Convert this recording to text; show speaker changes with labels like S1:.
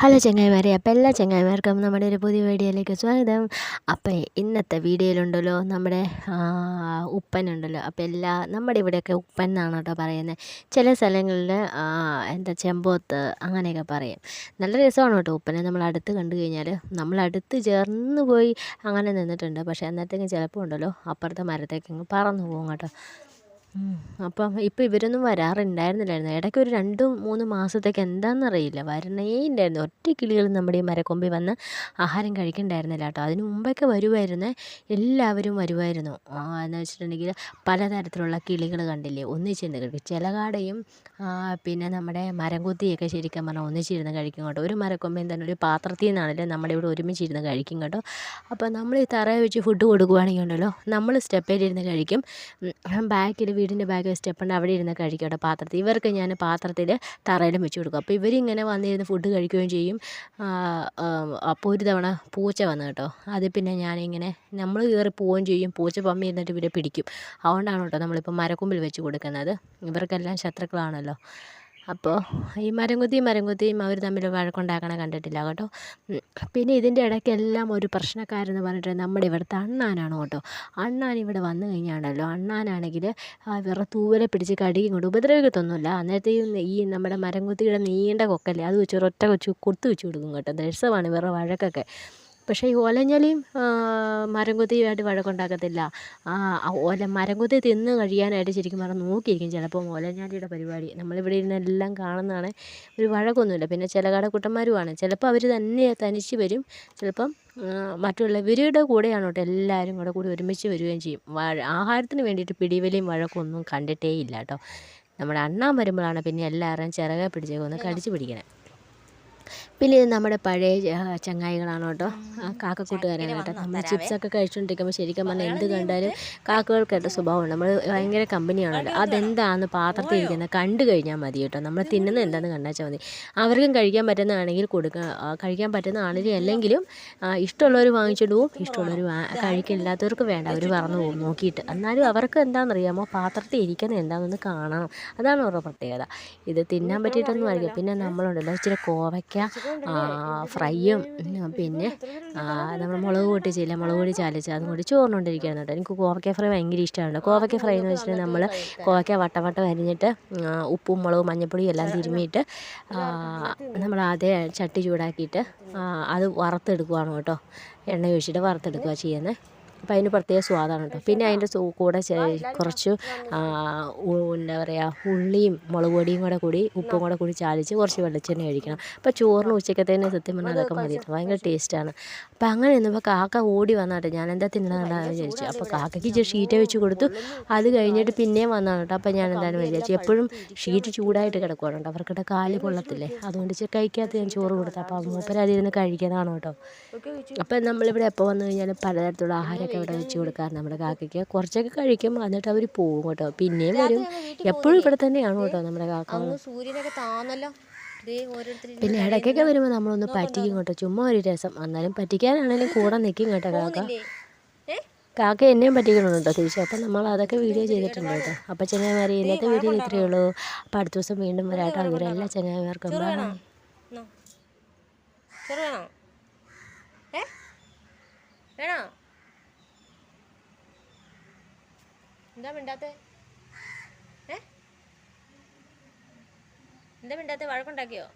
S1: Hello ചങ്ങായിമാരെ അപ്പോൾ എല്ലാ ചങ്ങായിമാർക്കും നമ്മുടെ ഒരു പുതിയ വീഡിയോയിലേക്ക് സ്വാഗതം. അപ്പോൾ ഇന്നത്തെ വീഡിയോയിലുണ്ടല്ലോ നമ്മുടെ ഉപ്പനുണ്ടല്ലോ. അപ്പോൾ എല്ലാ നമ്മുടെ ഇവിടെയൊക്കെ ഉപ്പൻ എന്നാണ് കേട്ടോ പറയുന്നത്. ചില സ്ഥലങ്ങളിൽ എന്താ ചെമ്പോത്ത് അങ്ങനെയൊക്കെ പറയും. നല്ല രസമാണ് കേട്ടോ ഉപ്പനെ നമ്മൾ അടുത്ത് കണ്ടു കഴിഞ്ഞാൽ നമ്മൾ അടുത്ത് ചേർന്ന് പോയി അങ്ങനെ നിന്നിട്ടുണ്ട്. പക്ഷേ അന്നത്തേക്കും ചിലപ്പോൾ ഉണ്ടല്ലോ അപ്പുറത്തെ മരത്തേക്കങ്ങ് പറന്നു പോകും കേട്ടോ. അപ്പം ഇപ്പം ഇവരൊന്നും വരാറുണ്ടായിരുന്നില്ലായിരുന്നു. ഇടയ്ക്ക് ഒരു രണ്ട് മൂന്ന് മാസത്തേക്ക് എന്താണെന്നറിയില്ല വരണേ ഉണ്ടായിരുന്നു ഒറ്റ കിളികൾ നമ്മുടെ ഈ മരക്കൊമ്പിൽ വന്ന് ആഹാരം കഴിക്കണ്ടായിരുന്നില്ല കേട്ടോ. അതിന് മുമ്പൊക്കെ വരുമായിരുന്നേ എല്ലാവരും വരുമായിരുന്നു എന്ന് വെച്ചിട്ടുണ്ടെങ്കിൽ പലതരത്തിലുള്ള കിളികൾ കണ്ടില്ലേ? ഒന്നിച്ചിരുന്ന് കഴിക്കും. ചിലകാടയും പിന്നെ നമ്മുടെ മരംകൊത്തിയൊക്കെ ശരിക്കും പറഞ്ഞാൽ ഒന്നിച്ചിരുന്ന് കഴിക്കും കേട്ടോ. ഒരു മരക്കൊമ്പയും തന്നെ ഒരു പാത്രത്തിൽ നിന്നാണല്ലേ നമ്മുടെ ഇവിടെ ഒരുമിച്ചിരുന്ന് കഴിക്കും കേട്ടോ. അപ്പോൾ നമ്മൾ ഈ തറയെ വെച്ച് ഫുഡ് കൊടുക്കുകയാണെങ്കിൽ ഉണ്ടല്ലോ നമ്മൾ സ്റ്റെപ്പേലിരുന്ന് കഴിക്കും. ബാക്കിൽ വീടിന്റെ ബാക്ക് സ്റ്റെപ്പുണ്ട് അവിടെ ഇരുന്ന് കഴിക്കും പാത്രത്തിൽ. ഇവർക്ക് ഞാൻ പാത്രത്തിൽ തറയിലും വെച്ച് കൊടുക്കും. അപ്പോൾ ഇവരിങ്ങനെ വന്നിരുന്ന് ഫുഡ് കഴിക്കുകയും ചെയ്യും. അപ്പോൾ ഒരു തവണ പൂച്ച വന്നു കേട്ടോ. അത് പിന്നെ ഞാനിങ്ങനെ നമ്മൾ കയറി പോവുകയും ചെയ്യും. പൂച്ച പമ്മി ഇരുന്നിട്ട് ഇവരെ പിടിക്കും. അതുകൊണ്ടാണ് കേട്ടോ നമ്മളിപ്പോൾ മരക്കൊമ്പിൽ വെച്ച് കൊടുക്കുന്നത്. ഇവർക്കെല്ലാം ശത്രുക്കളാണല്ലോ. അപ്പോൾ ഈ മരം കുത്തിയും മരം അവർ തമ്മിൽ വഴക്കുണ്ടാക്കണ കണ്ടിട്ടില്ല കേട്ടോ. പിന്നെ ഇതിന്റെ ഇടയ്ക്കെല്ലാം ഒരു പ്രശ്നക്കാരെന്ന് പറഞ്ഞിട്ട് നമ്മുടെ ഇവിടുത്തെ അണ്ണാനാണ് കേട്ടോ. അണ്ണാൻ ഇവിടെ വന്നു കഴിഞ്ഞാണല്ലോ. അണ്ണാനാണെങ്കിൽ വേറെ തൂവലെ പിടിച്ച് കടിയും കൊണ്ട് ഉപദ്രവിക്കത്തൊന്നുമില്ല. അന്നേരത്തെ ഈ നമ്മുടെ മരംകുത്തിയുടെ നീണ്ട കൊക്കല്ലേ? അത് വെച്ച് ഒരൊറ്റ വെച്ച് കുത്തു വെച്ച് കൊടുക്കും കേട്ടോ. രസമാണ് വേറെ വഴക്കൊക്കെ. പക്ഷേ ഈ ഓലഞ്ഞാലിയും മരം കൊത്തിയുമായിട്ട് വഴക്കുണ്ടാക്കത്തില്ല. ഓല മരം കൊത്തി തിന്ന് കഴിയാനായിട്ട് ശരിക്കും പറഞ്ഞാൽ നോക്കിയിരിക്കും ചിലപ്പം ഓലഞ്ഞാലിയുടെ പരിപാടി. നമ്മളിവിടെ ഇരുന്ന് എല്ലാം കാണുന്നതാണ് ഒരു വഴക്കൊന്നുമില്ല. പിന്നെ ചില കടക്കുട്ടന്മാരുമാണ്. ചിലപ്പോൾ അവർ തന്നെ തനിച്ച് വരും. ചിലപ്പം മറ്റുള്ളവരുടെ കൂടെയാണ് കേട്ടോ എല്ലാവരും കൂടെ കൂടി ഒരുമിച്ച് വരികയും ചെയ്യും. ആഹാരത്തിന് വേണ്ടിയിട്ട് പിടിവലിയും വഴക്കൊന്നും കണ്ടിട്ടേ ഇല്ല കേട്ടോ. നമ്മുടെ അണ്ണാൻ വരുമ്പോഴാണ് പിന്നെ എല്ലാവരും ചിറകെ പിടിച്ചേക്കൊന്ന് കടിച്ച് പിടിക്കണേ. പിന്നെ ഇത് നമ്മുടെ പഴയ ചങ്ങായികളാണ് കേട്ടോ? കാക്കക്കൂട്ടുകാരാണ് കേട്ടോ. നമ്മൾ ചിപ്സൊക്കെ കഴിച്ചുകൊണ്ടിരിക്കുമ്പോൾ ശരിക്കും പറഞ്ഞാൽ എന്ത് കണ്ടാലും കാക്കകൾക്ക് കാക്കകൾക്കായിട്ട് സ്വഭാവമാണ് നമ്മൾ ഭയങ്കര കമ്പനിയാണല്ലോ അതെന്താണെന്ന് പാത്രത്തിൽ ഇരിക്കുന്നത് കണ്ടു കഴിഞ്ഞാൽ മതി കേട്ടോ. നമ്മൾ തിന്നുന്നത് എന്താണെന്ന് കണ്ടാച്ചാൽ മതി. അവർക്കും കഴിക്കാൻ പറ്റുന്നതാണെങ്കിൽ കൊടുക്കുക കഴിക്കാൻ പറ്റുന്നതാണെങ്കിൽ അല്ലെങ്കിലും ഇഷ്ടമുള്ളവർ വാങ്ങിച്ചിട്ട് പോവും. ഇഷ്ടമുള്ളവർ കഴിക്കില്ലാത്തവർക്ക് വേണ്ട. അവർ പറഞ്ഞു പോകും നോക്കിയിട്ട്. എന്നാലും അവർക്ക് എന്താണെന്നറിയാമോ പാത്രത്തിൽ ഇരിക്കുന്നത് എന്താണെന്ന് കാണണം. അതാണ് ഓരോ പ്രത്യേകത. ഇത് തിന്നാൻ പറ്റിയിട്ടൊന്നും ആയിരിക്കും പിന്നെ നമ്മളുണ്ടല്ലോ. ഇച്ചിരി കോവയ്ക്ക ഫ്രൈയും പിന്നെ നമ്മൾ മുളക് പൊട്ടിച്ചില്ല മുളക് പൊടി ചാലിച്ച് അതും കൂടി ചോറിനുകൊണ്ടിരിക്കുകയാണ് കേട്ടോ. എനിക്ക് കോവക്ക ഫ്രൈ ഭയങ്കര ഇഷ്ടമാണ് കോവക്ക ഫ്രൈ എന്ന് വെച്ചിട്ടുണ്ടെങ്കിൽ നമ്മൾ കോവക്ക വട്ടം വട്ടം അരിഞ്ഞിട്ട് ഉപ്പും മുളകും മഞ്ഞൾപ്പൊടിയും എല്ലാം തിരുമ്മിയിട്ട് നമ്മൾ ആദ്യം ചട്ടി ചൂടാക്കിയിട്ട് അത് വറുത്തെടുക്കുവാണ് കേട്ടോ. എണ്ണ ഒഴിച്ചിട്ട് വറുത്തെടുക്കുക ചെയ്യുന്നത് അപ്പം അതിന് പ്രത്യേക സ്വാദാണ് കേട്ടോ. പിന്നെ അതിന്റെ കൂടെ കുറച്ച് എന്താ പറയുക ഉള്ളിയും മുളക് പൊടിയും കൂടെ കൂടി ഉപ്പും കൂടെ കൂടി ചാലിച്ച് കുറച്ച് വെളിച്ചെണ്ണ കഴിക്കണം അപ്പോൾ ചോറിന് ഉച്ചക്കത്തേന് സത്യം പറഞ്ഞാൽ അതൊക്കെ മതി ഭയങ്കര ടേസ്റ്റാണ്. അപ്പോൾ അങ്ങനെ ഇന്നിപ്പോൾ കാക്ക ഓടി വന്നാട്ടെ ഞാൻ എന്താ തിന്നണമെന്നാണ് വിചാരിച്ചു. അപ്പോൾ കാക്കയ്ക്ക് ഷീറ്റ് വെച്ച് കൊടുത്തു. അത് കഴിഞ്ഞിട്ട് പിന്നെയും വന്നാണ് കേട്ടോ. അപ്പോൾ ഞാൻ എന്താണ് വിചാരിച്ചു. എപ്പോഴും ഷീറ്റ് ചൂടായിട്ട് കിടക്കുവാണ് കേട്ടോ. അവർക്കിടെ കാൽ കൊള്ളത്തില്ലേ അതുകൊണ്ട് കഴിക്കാത്ത ഞാൻ ചോറ് കൊടുത്തു. അപ്പോൾ മൂപ്പരാതിരുന്ന് കഴിക്കുന്നതാണ് കേട്ടോ. അപ്പം നമ്മളിവിടെ എപ്പോൾ വന്നു കഴിഞ്ഞാലും പലതരത്തിലുള്ള ആഹാരമൊക്കെ ഇവിടെ വെച്ച് കൊടുക്കാറ്. നമ്മുടെ കാക്കയ്ക്ക് കുറച്ചൊക്കെ കഴിക്കും. എന്നിട്ട് അവർ പോകും കേട്ടോ. പിന്നെയും വരും. എപ്പോഴും ഇവിടെ തന്നെയാണ് കേട്ടോ നമ്മുടെ കാക്ക
S2: സൂര്യനൊക്കെ താന്നല്ലോ.
S1: പിന്നെ ഇടയ്ക്കൊക്കെ വരുമ്പോൾ നമ്മളൊന്ന് പറ്റിക്കും കേട്ടോ. ചുമ്മാ ഒരു രസം. എന്നാലും പറ്റിക്കാനാണെങ്കിലും കൂടെ നിൽക്കും കേട്ടോ കാക്ക. കാക്ക എന്നെയും പറ്റിക്കണമെന്നുണ്ടോ തീർച്ചയായും തിരിച്ചു അപ്പം നമ്മൾ അതൊക്കെ വീഡിയോ ചെയ്തിട്ടുണ്ട് കേട്ടോ. അപ്പോൾ ചെങ്ങായിമാരെ ഇന്നത്തെ വീഡിയോ ഇത്രയേ ഉള്ളൂ. അപ്പോൾ അടുത്ത ദിവസം വീണ്ടും വരാട്ടോ. ഇവരെല്ലാ ചെങ്ങായിമാർക്കും വേണോ?
S2: വേണോ? എന്താ മിണ്ടാത്തെ? ഏ? എന്താ മിണ്ടാത്തെ? വഴക്കുണ്ടാക്കിയോ?